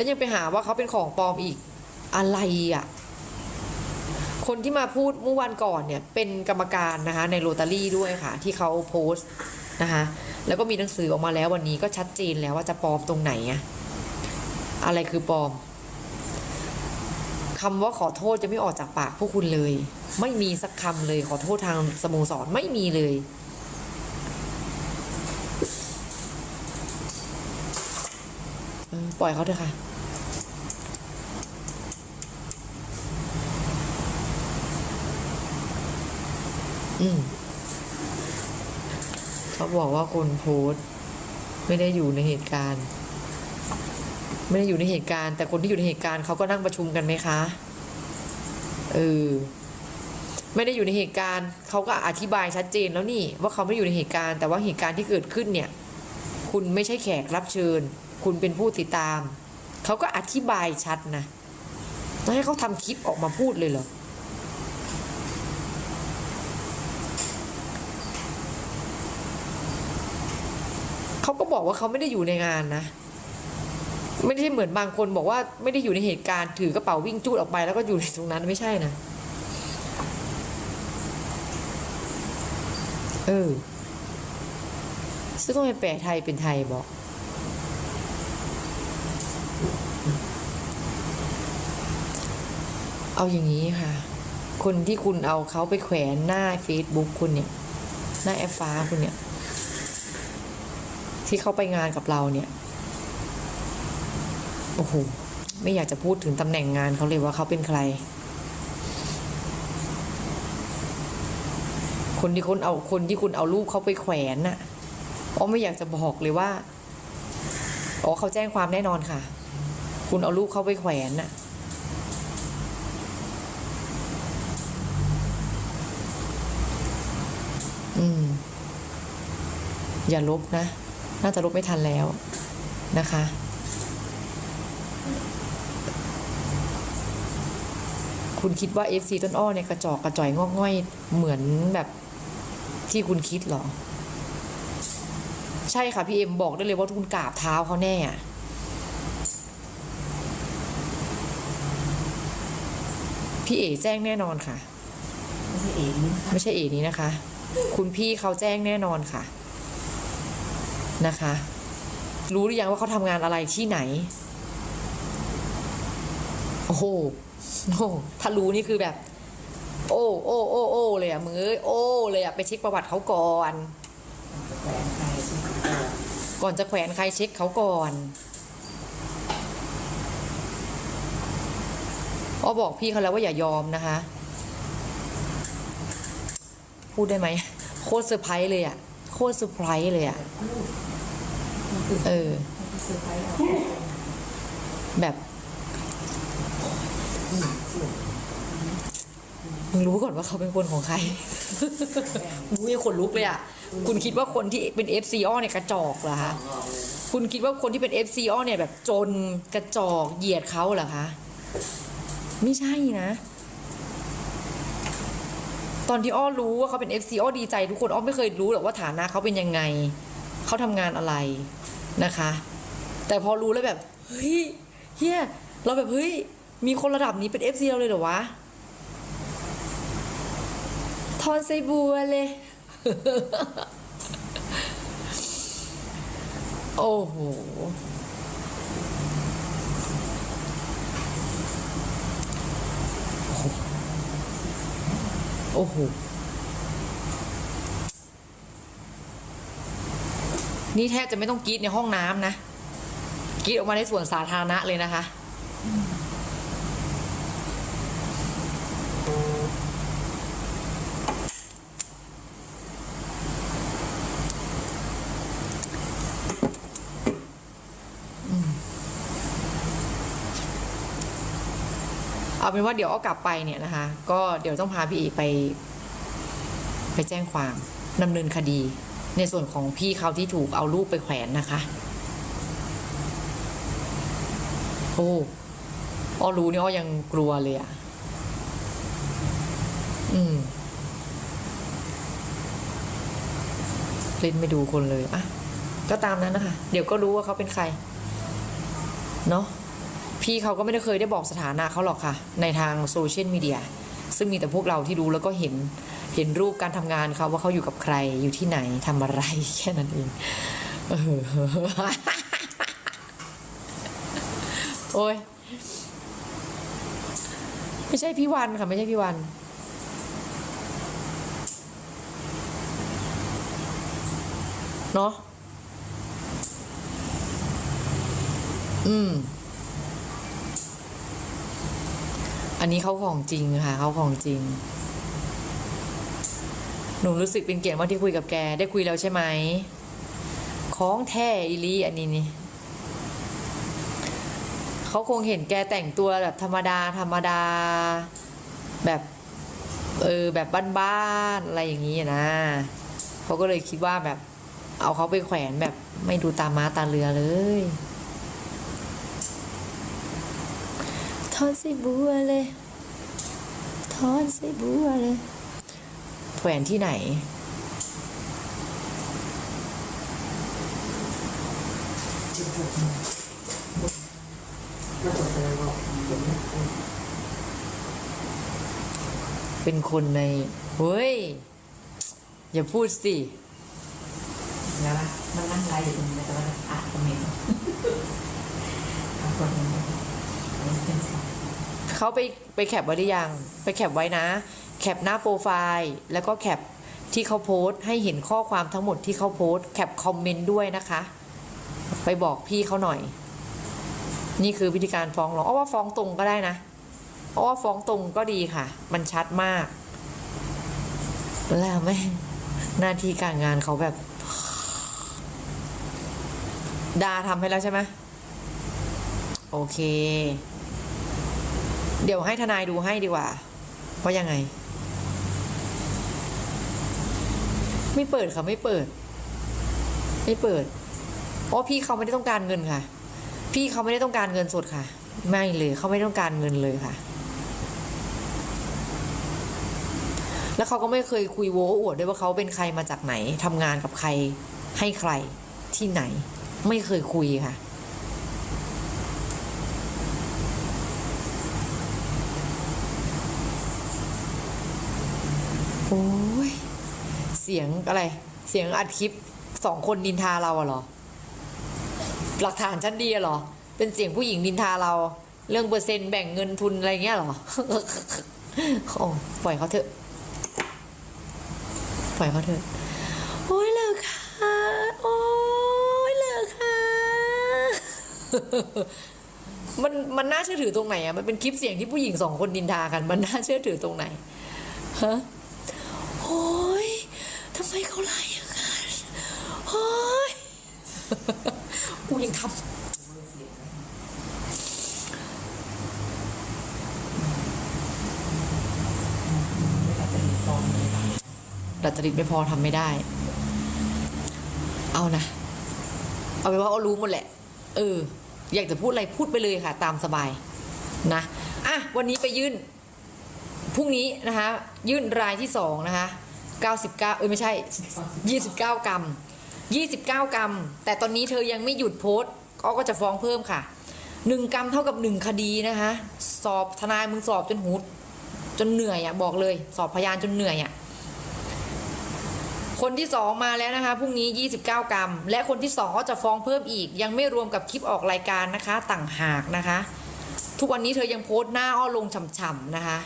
แล้วยังไปหาว่าเขาเป็นของปลอมอีกอะไรอะ คนที่มาพูดเมื่อวันก่อนเนี่ยเป็นกรรมการนะคะในโรตารี่ด้วยค่ะ ที่เขาโพสต์นะคะแล้วก็มีหนังสือออกมาแล้ววันนี้ก็ชัดเจนแล้วว่าจะปลอมตรงไหนอะอะไรคือปลอมคำว่าขอโทษจะไม่ออกจากปากพวกคุณเลย ไม่มีสักคำเลยขอโทษทางสโมสรไม่มีเลย ปล่อยเขาเถอะค่ะ เขาบอกว่าคนโพสต์ไม่ได้อยู่ในเหตุการณ์ ไม่ได้อยู่ในเหตุการณ์ แต่คนที่อยู่ในเหตุการณ์เขาก็นั่งประชุมกันไหมคะเออไม่ได้อยู่ในเหตุการณ์เขาก็อธิบายชัดเจนแล้วนี่ ว่าเขาไม่อยู่ในเหตุการณ์ แต่ว่าเหตุการณ์ที่เกิดขึ้นเนี่ย คุณไม่ใช่แขกรับเชิญ คุณเป็นผู้ติดตาม เขาก็อธิบายชัดนะต้องให้เขาทำคลิปออกมาพูดเลยเหรอ เขาก็ บอกว่าเขาไม่ได้อยู่ในงานนะ ไม่ได้เหมือนบางคนบอกว่าไม่ได้อยู่ในเหตุการณ์ถือกระเป๋าวิ่งจูดออกไปแล้วก็อยู่ในตรงนั้นไม่ใช่นะเออซึ่งต้องไปแปลไทยเป็นไทยบอกเอาอย่างนี้ค่ะ คนที่คุณเอาเขาไปแขวนหน้า Facebook คุณเนี่ย หน้าแอปฟ้าคุณเนี่ย ที่เขาไปงานกับเราเนี่ยโอ้โหไม่อยากจะพูดถึงตำแหน่งงานเขาเลยว่าเขาเป็นใคร คนที่คุณเอาคนที่คุณเอารูปเขาไปแขวนน่ะอ๋อไม่อยากจะบอกเลยว่าอ๋อเขาแจ้งความแน่นอนค่ะ คุณเอารูปเขาไปแขวนน่ะอืม อย่าลบนะ น่าจะลบไม่ทันแล้วนะคะ คุณคิดว่า FC ต้นอ้อเนี่ยกระจอกกระจ่อยงอกง่อยเหมือนแบบที่คุณคิดเหรอ ใช่ค่ะพี่เอ็มบอกได้เลยว่าคุณกราบเท้าเขาแน่อะพี่เอแจ้งแน่นอนค่ะไม่ใช่เองนี่ไม่ใช่เอนี้นะคะ คุณพี่เขาแจ้งแน่นอนค่ะ นะคะ รู้หรือยังว่าเขาทำงานอะไรที่ไหน โอ้โหโอ้ถ้ารู้นี่คือแบบ โอ้โอ้โอ้โอ้เลยอะมึงเอ้ยโอ้เลยอะไปเช็คประวัติเขาก่อน ก่อนจะแขวนใครเช็คเขาก่อนอ้อบอกพี่เขาแล้วว่าอย่ายอมนะคะ พูดได้ไหมโคตรเซอร์ไพรส์เลยอะโคตรเซอร์ไพรส์เลยอะ เออ แบบมึงรู้ก่อนว่าเขาเป็นคนของใครอุ้ยขนลุกเลยอะ คุณคิดว่าคนที่เป็น FC อ้อเนี่ยกระจอกเหรอคะ คุณคิดว่าคนที่เป็น FC อ้อเนี่ยแบบจนกระจอกเหยียดเขาเหรอคะ ไม่ใช่นะ ตอนที่อ้อรู้ว่าเขาเป็น FC อ้อดีใจทุกคนอ้อไม่เคยรู้หรอกว่าฐานะเขาเป็นยังไง เขาทำงานอะไรนะคะ แต่พอรู้แล้วแบบเฮ้ยเฮียเราแบบเฮ้ยมีคนระดับนี้เป็น FC เราเลยเหรอวะทอนไซบัวเลย โอ้โห โอ้โห นี่แทบจะไม่ต้องกรีดในห้องน้ำนะกรีดออกมาในส่วนสาธารณะเลยนะคะ เอาเป็นว่าเดี๋ยวเอากลับไปเนี่ยนะคะ ก็เดี๋ยวต้องพาพี่เอกไป ไปแจ้งความดำเนินคดี ในส่วนของพี่เขาที่ถูกเอารูปไปแขวนนะคะ โอ้อ้อรู้เนี่ยอ้อยังกลัวเลยอะ่ะ อืมเล่นไม่ดูคนเลยอะก็ตามนั้นนะคะ เดี๋ยวก็รู้ว่าเขาเป็นใคร เนาะพี่เขาก็ไม่ได้เคยได้บอกสถานะเขาหรอกค่ะ ในทางโซเชียลมีเดีย ซึ่งมีแต่พวกเราที่รู้แล้วก็เห็น เห็นรูปการทำงานเขาว่าเขาอยู่กับใครอยู่ที่ไหนทำอะไรแค่นั้นเองเออโอ้ยไม่ใช่พี่วันค่ะ ไม่ใช่พี่วัน เนาะอืม อันนี้เขาของจริงค่ะ เขาของจริง หนูรู้สึกเป็นเกียรติมาที่คุยกับแก ได้คุยแล้วใช่ไหมของแท้อีลีอันนี้นี่เขาคงเห็นแกแต่งตัวแบบธรรมดา ธรรมดา แบบเออแบบบ้านๆอะไรอย่างนี้นะเขาก็เลยคิดว่าแบบ เอาเขาไปแขวนแบบไม่ดูตาม้าตาเรือเลยทอนส่บัวเลยทอนส่บัวเลย แขวนที่ไหนจุดจุดแล้วตัวเธอบอกเห็นไหมเป็นคนใน เฮ้ย อย่าพูดสิแล้วมันนั่งไล่อยู่ตรงนี้แต่ว่าอ่านคอมเมนต์อ่านคอมเมนต์อันนี้เป็นสองเขาไปไปแคปไว้หรือยัง ไปแคปไว้นะ แคปหน้าโปรไฟล์แล้วก็แคปที่เขาโพสต์ให้เห็นข้อความทั้งหมดที่เขาโพสต์แคปคอมเมนต์ด้วยนะคะ ไปบอกพี่เขาหน่อย นี่คือวิธีการฟ้องร้องเอาว่าฟ้องตรงก็ได้นะเพราว่าฟ้องตรงก็ดีค่ะ มันชัดมาก แล้วไม่หน้าที่การงานเขาแบบดาทำให้แล้วใช่ไหมโอเค เดี๋ยวให้ทนายดูให้ดีกว่าว่ายังไง ไม่เปิดค่ะไม่เปิด ไม่เปิดเพราะพี่เขาไม่ได้ต้องการเงินค่ะ พี่เขาไม่ได้ต้องการเงินสดค่ะ ไม่เลยเขาไม่ต้องการเงินเลยค่ะ แล้วเขาก็ไม่เคยคุยโว้อวดด้วยว่าเขาเป็นใครมาจากไหนทำงานกับใครให้ใครที่ไหน ไม่เคยคุยค่ะโอ้ย สียงอะไร เสียงอัดคลิปสองคนนินทาเราอะเหรอ หลักฐานชั้นดีอะเหรอ เป็นเสียงผู้หญิงนินทาเรา เรื่องเปอร์เซ็นต์แบ่งเงินทุนอะไรเงี้ยเหรอโอ้ปล่อยเขาเถอะ ปล่อยเขาเถอะ โอ้ยเหลิกค่ะ โอ้ยเหลิกค่ะ มันมันน่าเชื่อถือตรงไหนอะมันเป็นคลิปเสียงที่ผู้หญิงสองคนนินทากัน มันน่าเชื่อถือตรงไหน ฮะ โอ้ยทำไมเขาไล่อย่างนั้นโอ้ย กูยังท เราจะมีฟองเลยำดัด จริตไม่พอทำไม่ได้ เอานะ เอาไปนว่าเอารู้หมดแหละ เออ อยากจะพูดอะไรพูดไปเลยค่ะ ตามสบายนะอะวันนี้ไปยื่นพรุ่งนี้นะคะ ยื่นรายที่สองนะคะ99เอ้ยไม่ใช่ 29 กรัม 29 กรัม แต่ตอนนี้เธอยังไม่หยุดโพสต์ก็ก็จะฟ้องเพิ่มค่ะ1กรัมเท่ากับ 1 คดีนะคะ สอบทนายมึงสอบจนหูจนเหนื่อยอะ่ะบอกเลย สอบพยานจนเหนื่อยอะ่ะ คนที่สองมาแล้วนะคะพรุ่งนี้ 29 กรัม และคนที่สองก็จะฟ้องเพิ่มอีก ยังไม่รวมกับคลิปออกรายการนะคะ ต่างหากนะคะ ทุกวันนี้เธอยังโพสต์หน้าอ้อลงฉ่ำๆนะคะ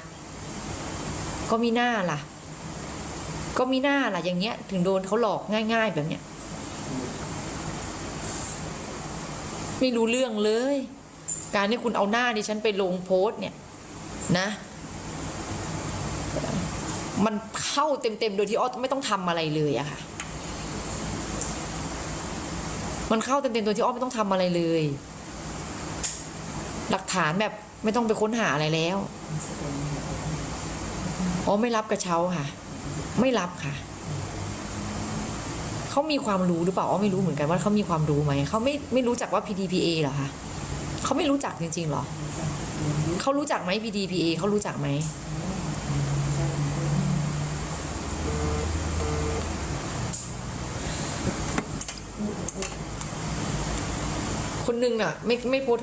ก็มีหน้าล่ะ ก็มีหน้าล่ะอย่างเงี้ย ถึงโดนเขาหลอกง่าย ๆ แบบเนี้ยไม่รู้เรื่องเลย การที่คุณเอาหน้าดิฉันไปลงโพสต์เนี่ยนะ มันเข้าเต็มๆโดยที่อ้อไม่ต้องทำอะไรเลยอะค่ะ มันเข้าเต็มๆโดยที่อ้อไม่ต้องทำอะไรเลย หลักฐานแบบไม่ต้องไปค้นหาอะไรแล้วอ๋อไม่รับกระเช้าค่ะ ไม่รับค่ะเขามีความรู้หรือเปล่าอ้อไม่รู้เหมือนกันว่าเขามีความรู้ไหมเขาไม่ไม่รู้จักว่า PDPA เหรอคะเขาไม่รู้จักจริงๆหรอเขารู้จักไหม PDPA เขารู้จักไหม คนหนึงน่ะ ไม่ไม่โพสต์